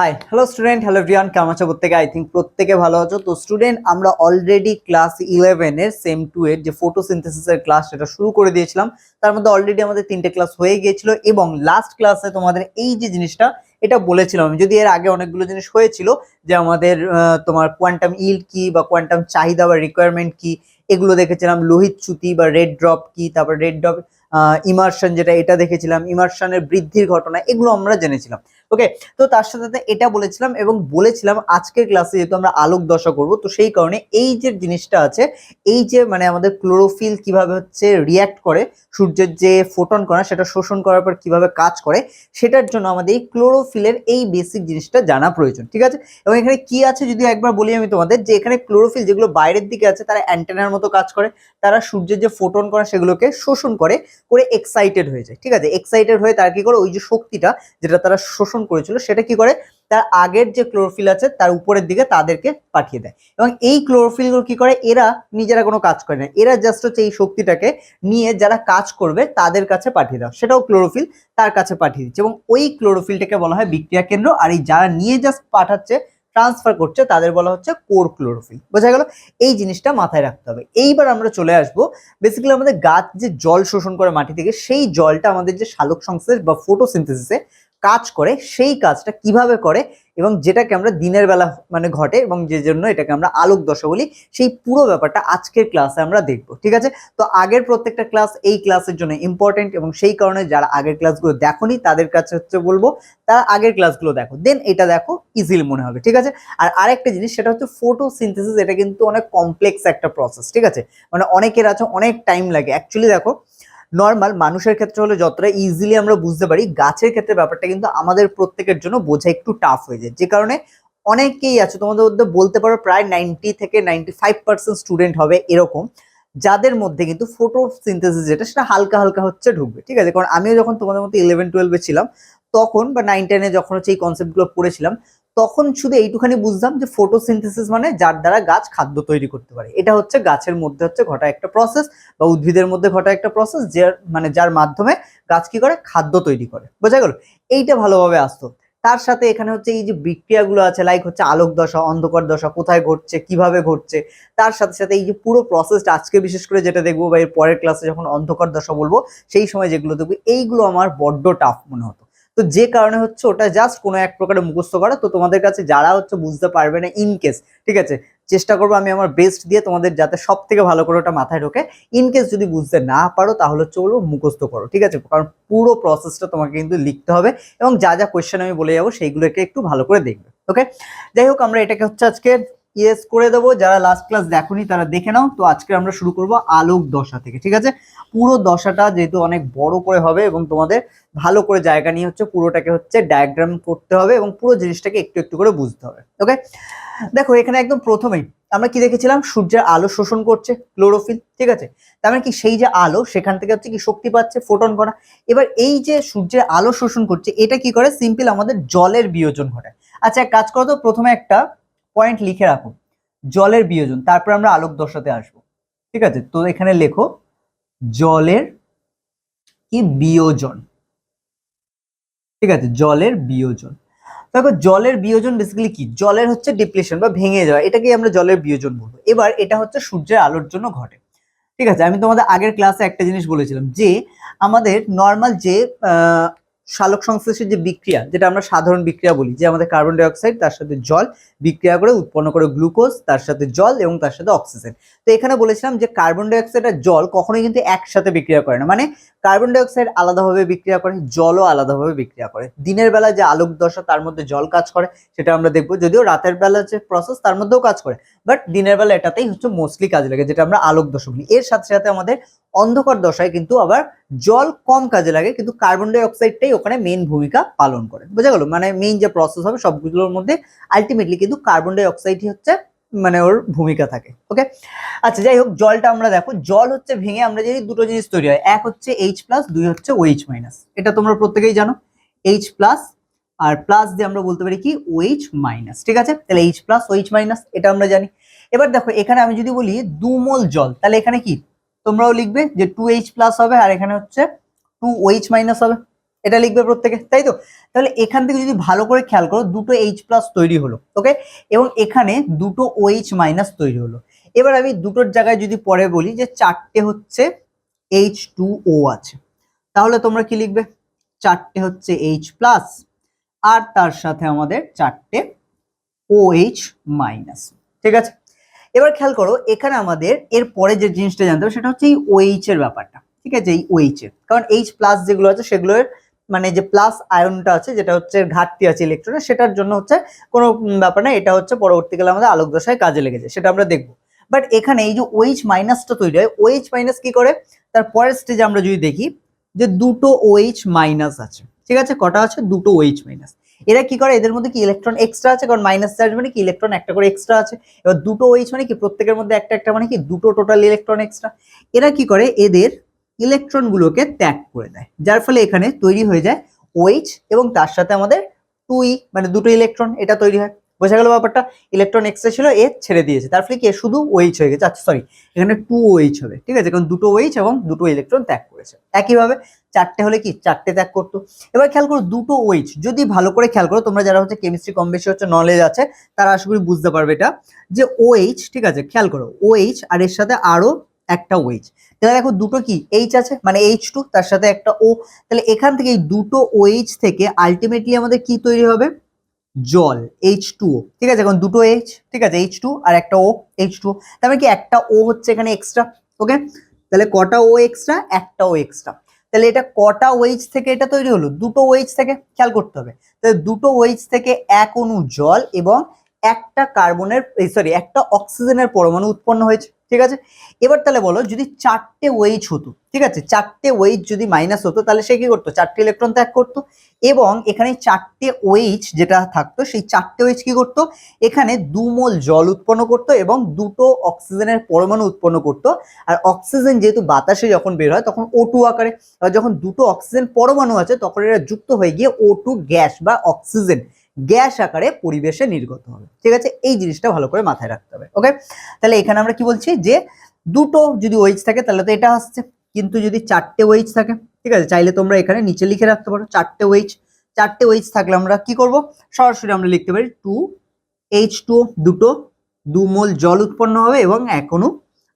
Hi hello student hello Riyan কেমন আছো প্রত্যেকে? আই থিঙ্ক প্রত্যেকে ভালো আছো। তো স্টুডেন্ট আমরা অলরেডি ক্লাস ইলেভেনের সেম টু এর যে ফটোসিনথেসিসের ক্লাস সেটা শুরু করে দিয়েছিলাম। তার মধ্যে অলরেডি আমাদের তিনটে ক্লাস হয়ে গিয়েছিল এবং লাস্ট ক্লাসে তোমাদের এই যে জিনিসটা, এটা বলেছিলাম যদি এর আগে অনেকগুলো জিনিস হয়েছিল যে আমাদের তোমার কোয়ান্টাম ইল কি বা কোয়ান্টাম চাহিদা বা রিকোয়ারমেন্ট কি, এগুলো দেখেছিলাম। লোহিত চ্যুতি বা রেড ড্রপ কি, তারপর রেড ড্রপ ইমার্শন যেটা, এটা দেখেছিলাম ইমার্শনের বৃদ্ধির ঘটনা, এগুলো আমরা জেনেছিলাম। ওকে তো তার সাথে সাথে এটা বলেছিলাম এবং বলেছিলাম আজকের ক্লাসে যেহেতু আমরা আলোক দশা করব, তো সেই কারণে এই যে জিনিসটা আছে, এই যে মানে আমাদের ক্লোরোফিল কীভাবে হচ্ছে রিয়াক্ট করে, সূর্যের যে ফোটন কণা, সেটা শোষণ করার পর কীভাবে কাজ করে, সেটার জন্য আমাদের এই ক্লোরোফিলের এই বেসিক জিনিসটা জানা প্রয়োজন, ঠিক আছে? এবং এখানে কি আছে যদি একবার বলি আমি তোমাদের, যে এখানে ক্লোরোফিল যেগুলো বাইরের দিকে আছে, তারা অ্যান্টেনার মতো কাজ করে, তারা সূর্যের যে ফোটন কণা, সেগুলোকে শোষণ করে করে এক্সাইটেড হয়ে যায়, ঠিক আছে? এক্সাইটেড হয়ে তারা কি করে? ওই যে শক্তিটা যেটা তারা শোষণ করেছিল, সেটা কি করে? তার আগের যে ক্লোরোফিল আছে, তার উপরের দিকে তাদেরকে পাঠিয়ে দেয়। এবং এই ক্লোরোফিলগুলো কি করে? এরা নিজেরা কোনো কাজ করে না। এরা জাস্ট হচ্ছে এই শক্তিটাকে নিয়ে যারা কাজ করবে, তাদের কাছে পাঠিয়ে দাও সেটাও ক্লোরোফিল তার কাছে পাঠিয়ে দিচ্ছে। এবং ওই ক্লোরোফিলটাকে বলা হয় বিক্রিয়া কেন্দ্র। আর এই যারা নিয়ে জাস্ট পাঠাচ্ছে ট্রান্সফার করছে, তাদের বলা হচ্ছে কোর ক্লোরোফিল বোঝা গেল? এই জিনিসটা মাথায় রাখতে হবে। এইবার আমরা চলে আসব বেসিক্যালি আমাদের গাছ যে জল শোষণ করে মাটি থেকে, সেই জলটা আমাদের যে শালক সংশ্লেষ বা ফটোসিনথেসিসে কাজ করে, সেই কাজটা কীভাবে করে এবং যেটাকে আমরা দিনের বেলা মানে ঘটে এবং যে জন্য এটাকে আমরা আলোক দশা বলি, সেই পুরো ব্যাপারটা আজকের ক্লাসে আমরা দেখব, ঠিক আছে? তো আগের প্রত্যেকটা ক্লাস এই ক্লাসের জন্য ইম্পর্টেন্ট এবং সেই কারণে যারা আগের ক্লাসগুলো দেখোনি, তাদের কাছে হচ্ছে বলব, তারা আগের ক্লাসগুলো দেখো। দেন এটা দেখো ইজিলি মনে হবে, ঠিক আছে? আর আরেকটা জিনিস, সেটা হচ্ছে ফটোসিনথেসিস এটা কিন্তু অনেক কমপ্লেক্স একটা প্রসেস ঠিক আছে? মানে অনেকের আছে, অনেক টাইম লাগে। অ্যাকচুয়ালি দেখো নর্মাল মানুষের ক্ষেত্রে হলে যতটা ইজিলি আমরা বুঝতে পারি, গাছের ক্ষেত্রে ব্যাপারটা কিন্তু আমাদের প্রত্যেকের জন্য বোঝা একটু টাফ হয়ে যায়। যে কারণে অনেকেই আছে, তোমাদের মধ্যে বলতে পারো প্রায় নাইনটি থেকে নাইনটি ফাইভ পার্সেন্ট স্টুডেন্ট হবে এরকম, যাদের মধ্যে কিন্তু ফটো সিনথেসিস যেটা, সেটা হালকা হালকা হচ্ছে ঢুকবে, ঠিক আছে? কারণ আমিও যখন তোমাদের মধ্যে ইলেভেন টুয়েলভে ছিলাম, তখন বা নাইন টেনে যখন হচ্ছে এই কনসেপ্টগুলো পড়েছিলাম তখন শুধু এইটুখানি বুঝতাম যে ফটোসিনথেসিস মানে যার দ্বারা গাছ খাদ্য তৈরি করতে পারে। এটা হচ্ছে গাছের মধ্যে হচ্ছে ঘটা একটা প্রসেস বা উদ্ভিদের মধ্যে ঘটা একটা প্রসেস যার মানে যার মাধ্যমে গাছ কি করে? খাদ্য তৈরি করে। বোঝা গেল? এইটা ভালোভাবে আসতো। তার সাথে এখানে হচ্ছে এই যে বিক্রিয়াগুলো আছে লাইক হচ্ছে আলোক দশা, অন্ধকার দশা, কোথায় ঘটছে, কীভাবে ঘটছে, তার সাথে সাথে এই যে পুরো প্রসেসটা আজকে বিশেষ করে যেটা দেখব বা এর পরের ক্লাসে যখন অন্ধকার দশা বলব, সেই সময় যেগুলো দেখব, এইগুলো আমার বড্ড টাফ মনে হতো। তো যে কারণে হচ্ছে ওটা জাস্ট কোনো এক প্রকারে মুখস্থ করা। তো তোমাদের কাছে যারা হচ্ছে বুঝতে পারবে না ইন কেস ঠিক আছে? চেষ্টা করব আমি আমার বেস্ট দিয়ে তোমাদের যাতে সব থেকে ভালো করে ওটা মাথায় ঢোকে। ইন কেস যদি বুঝতে না পারো, তাহলে হচ্ছে বলব মুখস্থ করো, ঠিক আছে? কারণ পুরো প্রসেসটা তোমাকে কিন্তু লিখতে হবে এবং যা যা কোয়েশ্চেন আমি বলে যাব, সেইগুলোকে একটু ভালো করে দেখবে ওকে যাই হোক, আমরা এটাকে হচ্ছে আজকে ইয়েস করে দেবো। যারা লাস্ট ক্লাস দেখোনি, তারা দেখে নাও। তো আজকে আমরা শুরু করব আলোক দশা থেকে, ঠিক আছে? পুরো দশাটা যেহেতু অনেক বড় করে হবে এবং তোমাদের ভালো করে জায়গা নিয়ে হচ্ছে পুরোটাকে হচ্ছে ডায়াগ্রাম করতে হবে এবং পুরো জিনিসটাকে একটু একটু করে বুঝতে হবে ওকে দেখো, এখানে একদম প্রথমেই আমরা কি দেখেছিলাম? সূর্যের আলো শোষণ করছে ক্লোরোফিল ঠিক আছে? তার মানে কি সেই যে আলো, সেখান থেকে হচ্ছে কি শক্তি পাচ্ছে ফোটন করা এবার এই যে সূর্যের আলো শোষণ করছে, এটা কি করে? সিম্পল আমাদের জলের বিয়োজন ঘটায়। আচ্ছা এক কাজ করো তো, প্রথমে একটা পয়েন্ট লিখে রাখো। জলের বিয়োজন, তারপর আমরা আলোক দশাতে আসব। ঠিক আছে? তো এখানে লেখো, জলের কি বিয়োজন? ঠিক আছে? জলের বিয়োজন। দেখো, জলের বিয়োজন বেসিক্যালি কি? জলের হচ্ছে ডিপ্লেশন বা ভেঙে যাওয়া, এটাকেই আমরা জলের বিয়োজন বলব। এবার এটা হচ্ছে সূর্যের আলোর জন্য ঘটে। ঠিক আছে? আমি তোমাদের আগের ক্লাসে একটা জিনিস বলেছিলাম যে, আমাদের নর্মাল যে সালোক সংশ্লেষের যে বিক্রিয়া, যেটা আমরা সাধারণ বিক্রিয়া বলি, যে আমাদের কার্বন ডাইঅক্সাইড তার সাথে জল বিক্রিয়া করে উৎপন্ন করে গ্লুকোজ তার সাথে জল এবং তার সাথে অক্সিজেন তো এখানে বলেছিলাম যে কার্বন ডাই অক্সাইড আর জল কখনোই কিন্তু একসাথে বিক্রিয়া করে না। মানে কার্বন ডাইঅক্সাইড আলাদাভাবে বিক্রিয়া করে, জলও আলাদাভাবে বিক্রিয়া করে। দিনের বেলা যে আলোক দশা, তার মধ্যে জল কাজ করে, সেটা আমরা দেখব। যদিও রাতের বেলা যে প্রসেস তার মধ্যেও কাজ করে। বাট দিনের বেলা এটাতেই হচ্ছে মোস্টলি কাজ লাগে, যেটা আমরা আলোক দশা বলি। এর সাথে সাথে আমাদের অন্ধকার দশায় কিন্তু আবার জল কম কাজে লাগে, কিন্তু কার্বন ডাই অক্সাইডটাই ওখানে মেন ভূমিকা পালন করে। বোঝা গেল? মানে মেইন যে প্রসেস হবে সবগুলোর মধ্যে আলটিমেটলি কিন্তু কার্বন ডাইঅক্সাইডই হচ্ছে মানে ওর ভূমিকা থাকে। ওকে আচ্ছা যাই হোক, জলটা আমরা দেখো। জল হচ্ছে ভেঙে আমরা জানি দুটো জিনিস তৈরি হয়, এক হচ্ছে এইচ প্লাস দুই হচ্ছে ওইচ মাইনাস এটা তোমরা প্রত্যেকেই জানো। এইচ প্লাস আর প্লাস দিয়ে আমরা বলতে পারি কি? ওইচ মাইনাস ঠিক আছে? তাহলে এইচ প্লাস ওইচ মাইনাস এটা আমরা জানি। এবার দেখো, এখানে আমি যদি বলি দু মোল জল, তাহলে এখানে কি? তোমরাও লিখবে যে টু এইচ প্লাস হবে আর এখানে হচ্ছে টু ওইচ মাইনাস হবে। এটা লিখবে প্রত্যেকে, তাই তো? তাহলে এখান থেকে যদি ভালো করে খেয়াল করো, দুটো এইচ প্লাস তৈরি হলো ওকে এবং এখানে দুটো ওএইচ মাইনাস তৈরি হলো। এবার আমি দুটোর জায়গায় যদি পরে বলি যে চারটে হচ্ছে এইচ টু ও আছে, তাহলে তোমরা কি লিখবে? চারটে হচ্ছে এইচ প্লাস আর তার সাথে আমাদের চারটে ও এইচ মাইনাস ঠিক আছে? এবার খেয়াল করো, এখানে আমাদের এর পরে যে জিনিসটা জানতে হবে সেটা হচ্ছে এই ওএইচ এর ব্যাপারটা, ঠিক আছে? এই ওএইচ এর। কারণ এইচ প্লাস যেগুলো আছে সেগুলোর মানে যে প্লাস আয়নটা আছে যেটা হচ্ছে ঘাটতি আছে ইলেকট্রনের সেটার জন্য হচ্ছে কোনো ব্যাপার না, এটা হচ্ছে পরবর্তীকালে আমাদের আলোক দশায় কাজে লেগেছে, সেটা আমরা দেখব। বাট এখানে এই যে ওএইচ মাইনাসটা তৈরি হয় ওএইচ মাইনাস কি করে? তার পরের স্টেজে আমরা যদি দেখি যে দুটো ওএইচ মাইনাস আছে, ঠিক আছে? কটা আছে? দুটো ওএইচ মাইনাস এরা কি করে? এদের মধ্যে কি ইলেকট্রন এক্সট্রা আছে? কারণ মাইনাস চার্জ মানে কি? ইলেকট্রন একটা করে এক্সট্রা আছে। এবার দুটো ওইচ মানে কি? প্রত্যেকের মধ্যে একটা একটা মানে কি? দুটো টোটাল ইলেকট্রন এক্সট্রা এরা কি করে? এদের ইলেকট্রন গুলোকে ত্যাগ করে দেয়। যার ফলে এখানে তৈরি হয়ে যায় ওইচ এবং তার সাথে আমাদের টুই মানে দুটো ইলেকট্রন এটা তৈরি হয়। বোঝা গেল ব্যাপারটা ইলেকট্রন এক্সট্রা ছিল এ ছেড়ে দিয়েছে। তার ফলে কি শুধু ওএইচ হয়ে গেছে। আচ্ছা সরি এখানে টু ওএইচ হবে, ঠিক আছে? কারণ দুটো ওএইচ এবং দুটো ইলেকট্রন ত্যাগ করেছে। একইভাবে চারটে হলে কি? চারটে ত্যাগ করতো। এবার খেয়াল করো, দুটো ওএইচ যদি ভালো করে খেয়াল করো, তোমরা যারা হচ্ছে কেমিস্ট্রি কম বেশি হচ্ছে নলেজ আছে, তারা আশা করি বুঝতে পারবে এটা, যে ওএইচ ঠিক আছে? খেয়াল করো ওএইচ আর এর সাথে আরও একটা ওএইচ তাহলে দেখো, দুটো কি? এইচ আছে মানে এইচ টু তার সাথে একটা ও তাহলে এখান থেকে এই দুটো ওএইচ থেকে আলটিমেটলি আমাদের কি তৈরি হবে? জল এইচ টু ও ঠিক আছে? এখন দুটো এইচ ঠিক আছে? এইচ টু আর একটা ও এইচ টু তার মানে কি? একটা ও হচ্ছে এখানে এক্সট্রা ওকে তাহলে কটা ও এক্সট্রা একটা ও এক্সট্রা তাহলে এটা কটা ওয়েজ থেকে এটা তৈরি হলো? দুটো ওয়েজ থেকে, খেয়াল করতে হবে। তাহলে দুটো ওয়েজ থেকে এক অণু জল এবং একটা কার্বনের সরি একটা অক্সিজেনের পরমাণু উৎপন্ন হয়েছে। ঠিক আছে? এবার তাহলে বলো, যদি চারটে ওয়েজ হতো, ঠিক আছে? চারটে ওয়েজ যদি মাইনাস হতো, তাহলে সে কি করতো? চারটে ইলেকট্রন ত্যাগ করতো। এবং এখানে চারটে ওয়েজ যেটা থাকতো, সেই চারটে ওয়েজ কি করতো? এখানে দু মোল জল উৎপন্ন করতো এবং দুটো অক্সিজেনের পরমাণু উৎপন্ন করতো। আর অক্সিজেন যেহেতু বাতাসে যখন বের হয়, তখন ও টু আকারে। যখন দুটো অক্সিজেন পরমাণু আছে, তখন এরা যুক্ত হয়ে গিয়ে ও টু গ্যাস বা অক্সিজেন গ্যাস আকারে পরিবেশে নির্গত হবে। ঠিক আছে? এই জিনিসটা ভালো করে মাথায় রাখতে হবে ওকে তাহলে এখানে আমরা কি বলছি? যে দুটো যদি ওয়েজ থাকে, তাহলে তো এটা আসছে। কিন্তু যদি চারটে ওয়েজ থাকে, ঠিক আছে? চাইলে তোমরা এখানে নিচে লিখে রাখতে পারো। চারটে ওয়েজ চারটে ওয়েজ থাকলে আমরা কি করব? সরাসরি আমরা লিখতে পারি টু এইচ টু দুটো দু মোল জল উৎপন্ন হবে এবং এক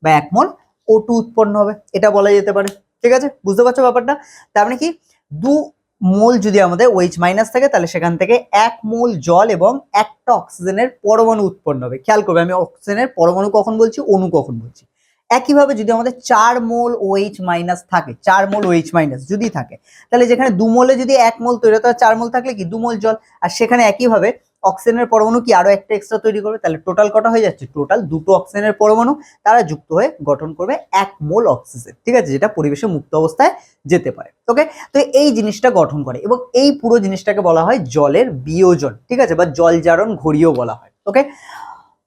বা এক মোল ও টু উৎপন্ন হবে। এটা বলা যেতে পারে। ঠিক আছে? বুঝতে পারছ ব্যাপারটা? তার মানে কি? দু মোল যদি আমাদের ওইচ মাইনাস থাকে, তাহলে সেখান থেকে এক মোল জল এবং একটা অক্সিজেনের পরমাণু উৎপন্ন হবে। খেয়াল করবে, আমি অক্সিজেনের পরমাণু কখন বলছি, অণু কখন বলছি। একইভাবে যদি আমাদের চার মোল ওইচ মাইনাস থাকে, চার মোল ওইচ মাইনাস যদি থাকে, তাহলে যেখানে দু মোলে যদি এক মোল তৈরি হয়, তাহলে চার মোল থাকলে কি? দু মোল জল। আর সেখানে একইভাবে অক্সিজেনের পরমাণু কি আরও একটা এক্সট্রা তৈরি করবে? তাহলে টোটাল কটা হয়ে যাচ্ছে? টোটাল দুটো অক্সিজেনের পরমাণু তারা যুক্ত হয়ে গঠন করবে এক মোল অক্সিজেন, ঠিক আছে? যেটা পরিবেশে মুক্ত অবস্থায় যেতে পারে ওকে তো এই জিনিসটা গঠন করে এবং এই পুরো জিনিসটাকে বলা হয় জলের বিয়োজন, ঠিক আছে? বা জল জারণ ঘড়িও বলা হয় ওকে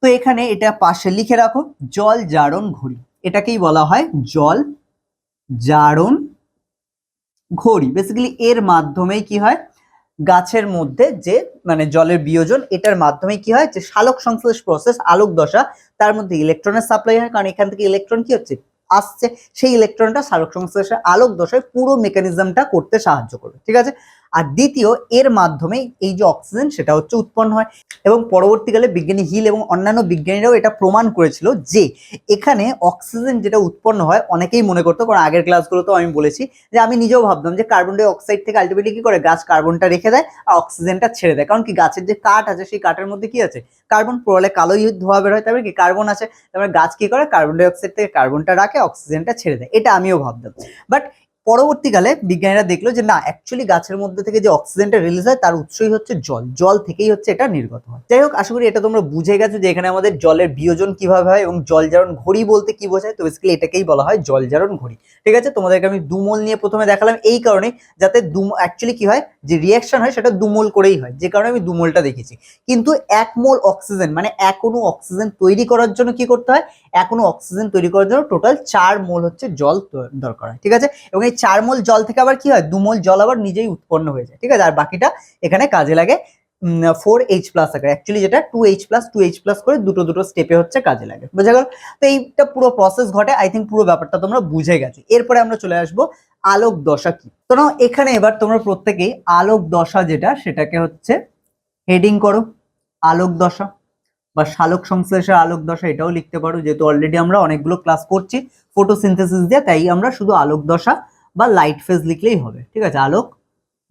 তো এখানে এটা পাশে লিখে রাখো, জল জারণ ঘড়ি, এটাকেই বলা হয় জল জারণ ঘড়ি। বেসিক্যালি এর মাধ্যমেই কি হয়? গাছের মধ্যে যে মানে জলের বিয়োজন, এটার মাধ্যমে কি হয়? যে শালক সংশ্লেষ প্রসেস আলোক দশা, তার মধ্যে ইলেকট্রনের সাপ্লাই হয়। কারণ এখান থেকে ইলেকট্রন কি হচ্ছে? আসছে। সেই ইলেকট্রনটা শালক সংশ্লেষের আলোক দশায় পুরো মেকানিজমটা করতে সাহায্য করবে। ঠিক আছে? আর দ্বিতীয়, এর মাধ্যমে এই যে অক্সিজেন সেটা হচ্ছে উৎপন্ন হয়। এবং পরবর্তীকালে বিজ্ঞানী হিল এবং অন্যান্য বিজ্ঞানীরাও এটা প্রমাণ করেছিল যে এখানে অক্সিজেন যেটা উৎপন্ন হয়, অনেকেই মনে করতো, কারণ আগের ক্লাসগুলোতেও আমি বলেছি, যে আমি নিজেও ভাবতাম যে কার্বন ডাই অক্সাইড থেকে আলটিমেটলি কি করে গাছ কার্বনটা রেখে দেয় আর অক্সিজেনটা ছেড়ে দেয়। কারণ কি গাছের যে কাঠ আছে, সেই কাঠের মধ্যে কি আছে? কার্বন পোড়ালে কালোই ধোয়া বের হয়, তারপরে কি কার্বন আছে তারপরে গাছ কি করে? কার্বন ডাই অক্সাইড থেকে কার্বনটা রাখে অক্সিজেনটা ছেড়ে দেয়। এটা আমিও ভাবতাম। বাট পরবর্তীকালে বিজ্ঞানীরা দেখল যে না অ্যাকচুয়ালি গাছের মধ্যে থেকে যে অক্সিজেনটা রিলিজ হয়, তার উৎসই হচ্ছে জল। জল থেকেই হচ্ছে এটা নির্গত হয়। যাই হোক, আশা করি এটা তোমরা বুঝে গেছো যে এখানে আমাদের জলের বিয়োজন কীভাবে হয় এবং জল জারণ ঘড়ি বলতে কি বোঝায়। তো বেসিক্যালি এটাকেই বলা হয় জল জারণ ঘড়ি। ঠিক আছে, তোমাদেরকে আমি দুমল নিয়ে প্রথমে দেখালাম। এই কারণে যাতে দু অ্যাকচুয়ালি কি হয়, যে রিয়াকশন হয় সেটা দুমল করেই হয়। যে কারণে আমি দুমলটা দেখেছি। কিন্তু এক মোল অক্সিজেন মানে এক অক্সিজেন তৈরি করার জন্য কি করতে হয়? এক অক্সিজেন তৈরি করার জন্য টোটাল চার মোল হচ্ছে জল দরকার হয়। ঠিক আছে? এবং এই চার মোল জল থেকে আবার কি হয়? দু মোল জল আবার নিজেই উৎপন্ন হয়ে যায়। ঠিক আছে? আর বাকিটা এখানে কাজে লাগে ফোর এইচ প্লাস আকারে। অ্যাকচুয়ালি যেটা two H plus two H plus করে দুটো দুটো স্টেপে হচ্ছে কাজে লাগে। বোঝা গেল? তো এইটা পুরো প্রসেস ঘটে। আই থিঙ্ক পুরো ব্যাপারটা তোমরা বুঝে গেছো। এরপরে আমরা চলে আসব আলোক দশা কি। তো না এখানে এবার তোমরা প্রত্যেকেই আলোক দশা যেটা, সেটাকে হচ্ছে হেডিং করো। আলোক দশা বা শালক সংশ্লেষের আলোক দশা, এটাও লিখতে পারো। যেহেতু অলরেডি আমরা অনেকগুলো ক্লাস করছি ফটোসিনথেসিস দিয়ে, তাই আমরা শুধু আলোক দশা বা লাইট ফেজ লিখলেই হবে। ঠিক আছে, আলোক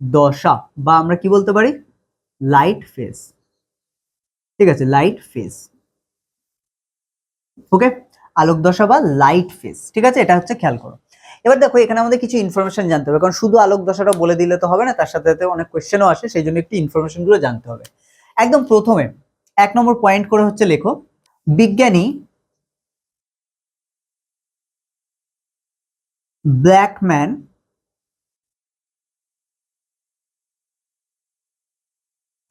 দশা বা আমরা কি বলতে পারি? লাইট ফেজ ঠিক আছে লাইট ফেজ ওকে আলোক দশা বা লাইট ফেজ ঠিক আছে, এটা হচ্ছে খেয়াল করো। এবার দেখো, এখানে আমাদের কিছু ইনফরমেশন জানতে হবে, কারণ শুধু আলোক দশাটা বলে দিলে তো হবে না, তার সাথে সাথে অনেক কোয়েশ্চেনও আসে, সেই জন্য একটু ইনফরমেশনগুলো জানতে হবে। একদম প্রথমে, এক নম্বর পয়েন্ট করে হচ্ছে লেখো, বিজ্ঞানী ব্ল্যাকম্যান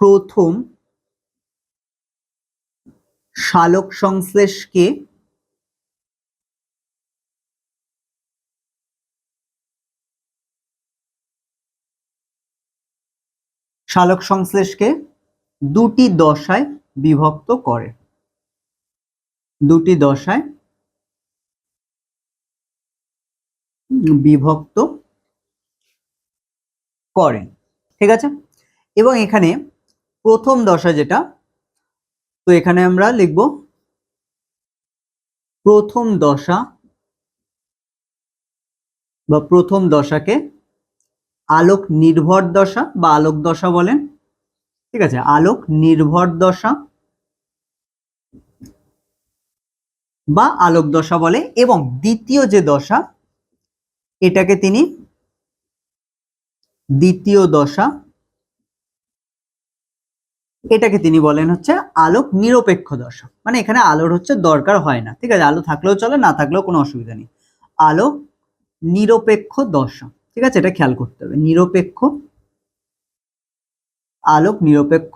প্রথম শালক সংশ্লেষকে শালক সংশ্লেষকে দুটি দশায় বিভক্ত করে। দুটি দশায় বিভক্ত করেন, ঠিক আছে? এবং এখানে প্রথম দশা যেটা, তো এখানে আমরা লিখব প্রথম দশা বা প্রথম দশাকে আলোক নির্ভর দশা বা আলোক দশা বলেন, ঠিক আছে? আলোক নির্ভর দশা বা আলোক দশা বলে, এবং দ্বিতীয় যে দশা এটাকে তিনি দ্বিতীয় দশা, এটাকে তিনি বলেন হচ্ছে আলোক নিরপেক্ষ দশা। মানে এখানে আলোর হচ্ছে দরকার হয় না। ঠিক আছে, আলো থাকলেও চলে, না থাকলেও কোনো অসুবিধা নেই। আলো নিরপেক্ষ দশা। ঠিক আছে, এটা খেয়াল করতে হবে। নিরপেক্ষ, আলোক নিরপেক্ষ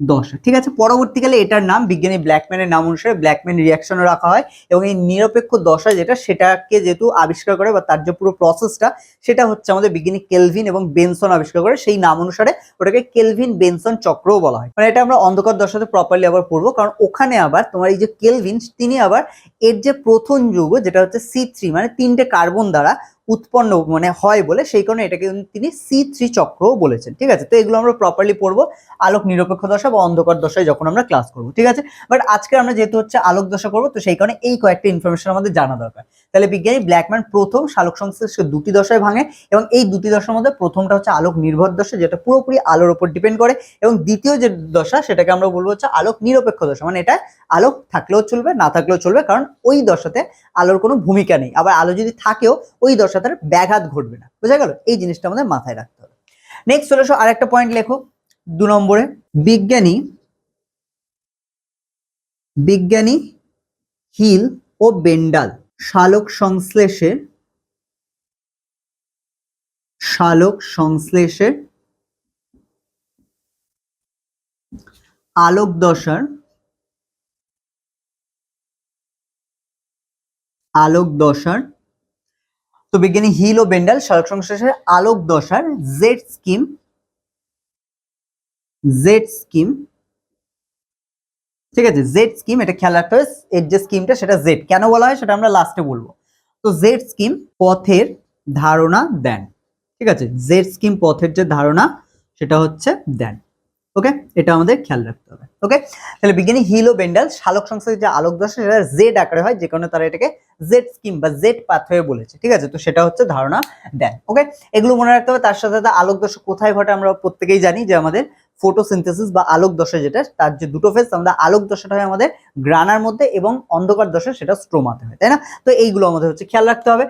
দশা। ঠিক আছে, পরবর্তীকালে এটার নাম বিজ্ঞানী ব্ল্যাকম্যানের নাম অনুসারে ব্ল্যাকম্যান রিয়াকশনও রাখা হয় এবং এই নিরপেক্ষ দশা যেটা, সেটাকে যেহেতু আবিষ্কার করে বা তার যে পুরো প্রসেসটা সেটা হচ্ছে আমাদের বিজ্ঞানী কেলভিন এবং বেনসন আবিষ্কার করে। সেই নাম অনুসারে ওটাকে কেলভিন বেনসন চক্রও বলা হয়। মানে এটা আমরা অন্ধকার দশাতে প্রপারলি আবার পড়ব, কারণ ওখানে আবার তোমার এই যে কেলভিন, তিনি আবার এর যে প্রথম যুগ, যেটা হচ্ছে সি থ্রি মানে তিনটে কার্বন দ্বারা উৎপন্ন মানে হয় বলে, সেই কারণে এটাকে তিনি সি থ্রি চক্রও বলেছেন, ঠিক আছে? তো এগুলো আমরা প্রপারলি পড়ব, আলোক নিরপেক্ষ দশা বা অন্ধকার দশায় যখন আমরা ক্লাস করব, ঠিক আছে? বাট আজকে আমরা যেহেতু হচ্ছে আলোক দশা করব, তো সেই কারণে এই কয়েকটা ইনফরমেশন আমাদের জানা দরকার। তাহলে বিজ্ঞানী ব্ল্যাকম্যান প্রথম শালক সংশ্লেষকে দুটি দশায় ভাঙে এবং এই দুটি দশার মধ্যে প্রথমটা হচ্ছে আলোক নির্ভর দশা, যেটা পুরোপুরি আলোর উপর ডিপেন্ড করে এবং দ্বিতীয় যে দশা সেটাকে আমরা বলব হচ্ছে আলোক নিরপেক্ষ দশা। মানে এটা আলোক থাকলেও চলবে, না থাকলেও চলবে, কারণ ওই দশাতে আলোর কোনো ভূমিকা নেই। আবার আলো যদি থাকেও ওই দশাতে ব্যাঘাত ঘটবে না। বোঝা গেল? এই জিনিসটা আমাদের মাথায় রাখতে হবে। নেক্সট হলো আর একটা পয়েন্ট লেখো। দু নম্বরে, বিজ্ঞানী বিজ্ঞানী হিল ও বেন্ডাল। শালক সংশ্লেষে, শালক সংশ্লেষের আলোক দশার আলোক দশার। তো বিজ্ঞানী হিল ও বেন্ডাল শালক সংশ্লেষের আলোক দশার জেড স্কিম জেড স্কিম ঠিক আছে জেড স্কিম এটা খেয়াল রাখতে হবে। এর যে স্কিমটা সেটা জেড কেন বলা হয়? সেটা আমরা লাস্টে বলব। তো জেড স্কিম পথের ধারণা দেন। ঠিক আছে জেড স্কিম পথের যে ধারণা, সেটা হচ্ছে দেন। ওকে এটা আমাদের খেয়াল রাখতে হবে। ওকে তাহলে বিজ্ঞানী হিল ও বেন্ডাল শালক সংশ্লেষের যে আলোক দশা, সেটা জেড আকারে হয়, যে কারণে তারা এটাকে জেড স্কিম বা জেড পাথওয়ে বলেছে। ঠিক আছে, তো সেটা হচ্ছে ধারণা দেন। ওকে এগুলো মনে রাখতে হবে। তার সাথে সাথে আলোক দশা কোথায় ঘটে আমরা প্রত্যেকেই জানি যে আমাদের ফটোসিনথেসিস বা আলোক দশা যেটা, তার যে দুটো ফেজ আমাদের আলোক দশাটা হয় আমাদের গ্রানার মধ্যে এবং অন্ধকার দশা সেটা স্ট্রোমাতে হয়, তাই না? তো এইগুলো আমাদের হচ্ছে খেয়াল রাখতে হবে।